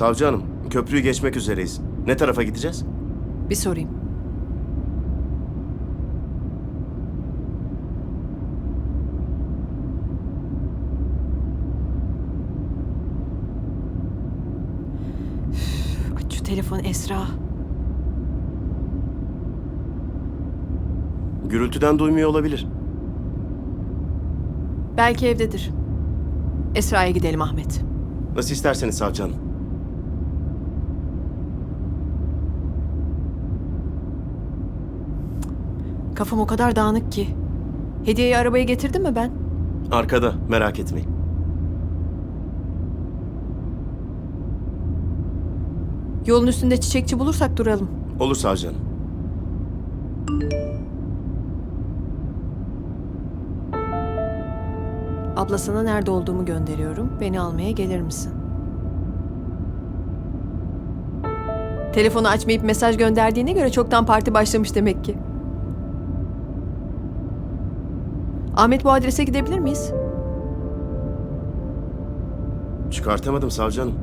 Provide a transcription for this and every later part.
Savcı hanım, köprüyü geçmek üzereyiz. Ne tarafa gideceğiz? Bir sorayım. Üf, Aç şu telefon Esra. Gürültüden duymuyor olabilir. Belki evdedir. Esra'ya gidelim Ahmet. Nasıl isterseniz savcı hanım. Kafam o kadar dağınık ki. Hediyeyi arabaya getirdim mi ben? Arkada, merak etmeyin. Yolun üstünde çiçekçi bulursak duralım. Olur savcı hanım. Ablasına nerede olduğumu gönderiyorum. Beni almaya gelir misin? Telefonu açmayıp mesaj gönderdiğine göre çoktan parti başlamış demek ki. Ahmet bu adrese gidebilir miyiz? Çıkartamadım savcı hanım.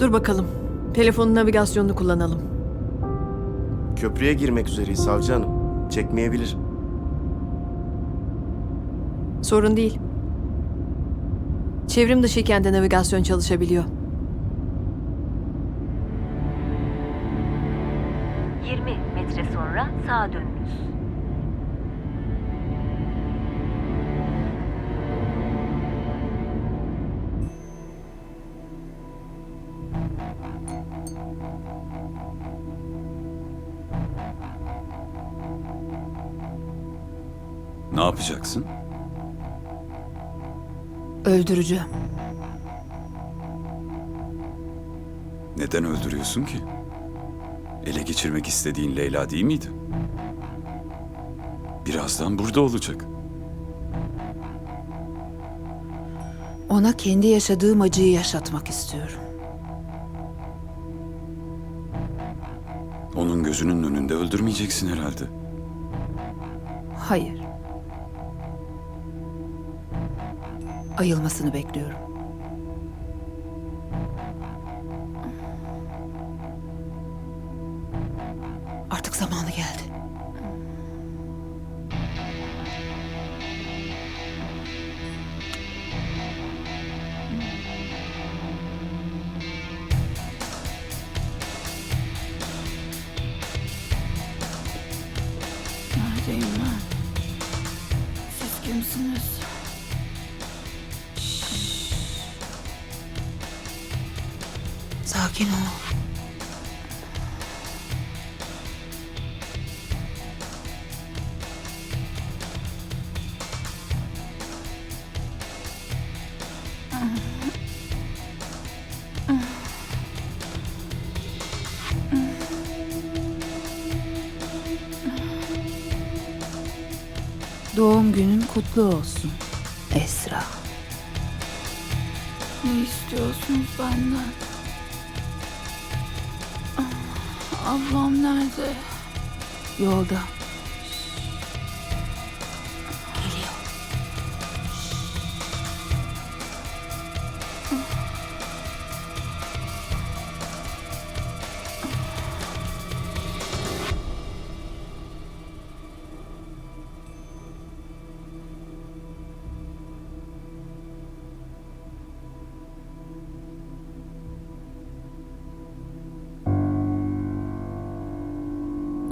Dur bakalım. Telefonun navigasyonunu kullanalım. Köprüye girmek üzereyiz savcı hanım. Çekmeyebilir. Sorun değil. Çevrim dışıyken de navigasyon çalışabiliyor. 20 metre sonra sağa dönünüz. Ne yapacaksın? Öldüreceğim. Neden öldürüyorsun ki? Ele geçirmek istediğin Leyla değil miydi? Birazdan burada olacak. Ona kendi yaşadığım acıyı yaşatmak istiyorum. Onun gözünün önünde öldürmeyeceksin herhalde. Hayır. Ayılmasını bekliyorum. Doğum günün kutlu olsun Esra. Ne istiyorsunuz benden? Ah, Ablam nerede? Yolda.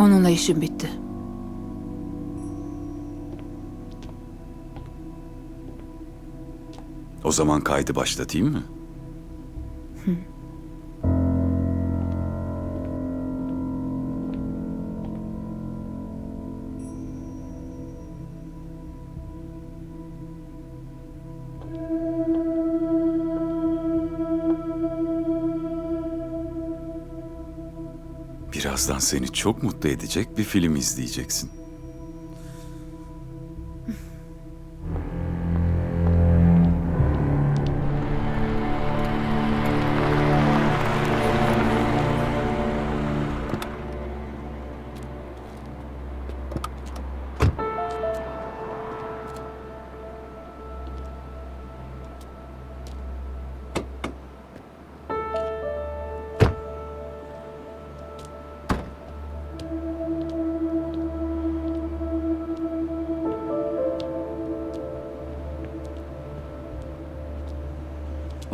Onunla işim bitti. O zaman kaydı başlatayım mı? Birazdan seni çok mutlu edecek bir film izleyeceksin.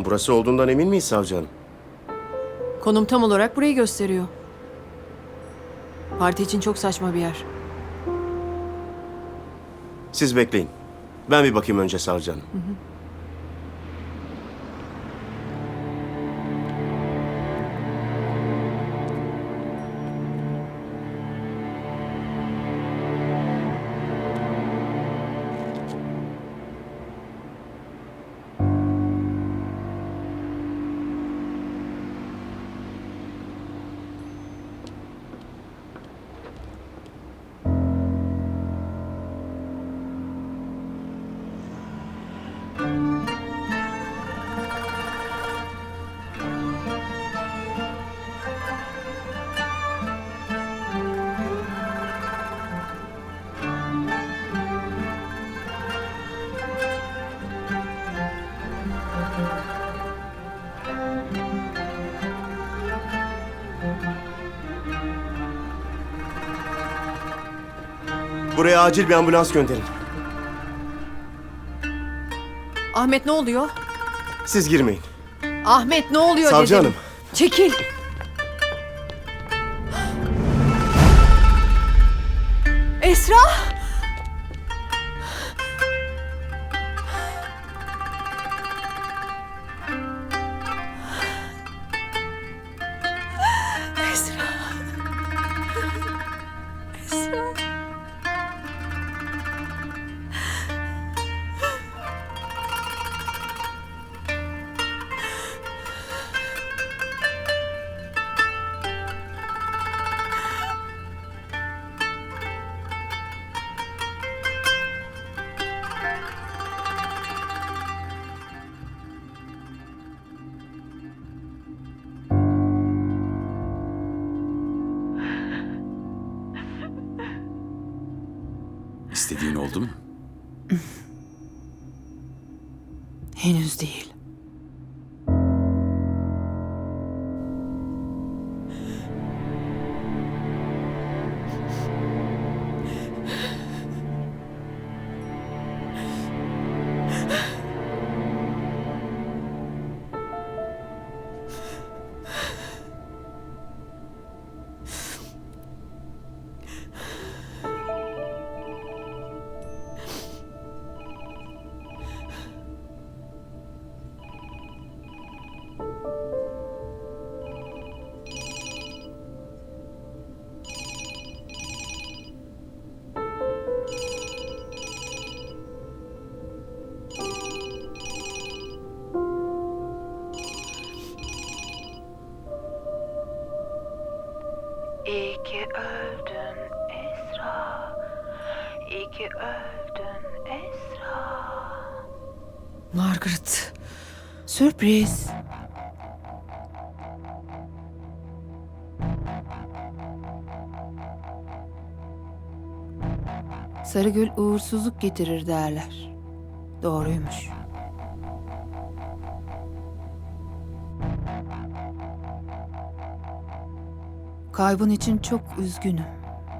Burası olduğundan emin miyiz savcı hanım? Konum tam olarak burayı gösteriyor. Parti için çok saçma bir yer. Siz bekleyin. Ben bir bakayım önce savcı hanım. Buraya acil bir ambulans gönderin. Ahmet ne oluyor? Siz girmeyin. Ahmet ne oluyor Savcı dedim. hanım. Çekil. Esra! Esra. Oldu mu? Henüz değil. Ki öldün Esra. Margaret. Sürpriz. Sarıgül uğursuzluk getirir derler. Doğruymuş. Kaybın için çok üzgünüm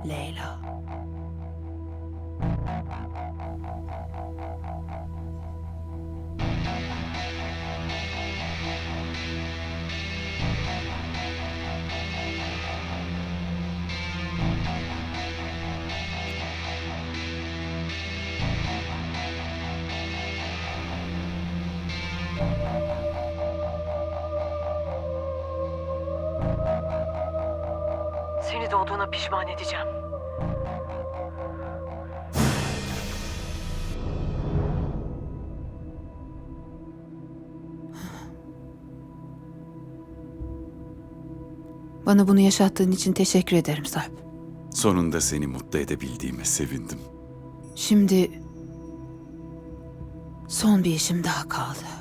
Leyla. Pişman edeceğim. Bana bunu yaşattığın için teşekkür ederim Sarp. Sonunda seni mutlu edebildiğime sevindim. Şimdi son bir işim daha kaldı.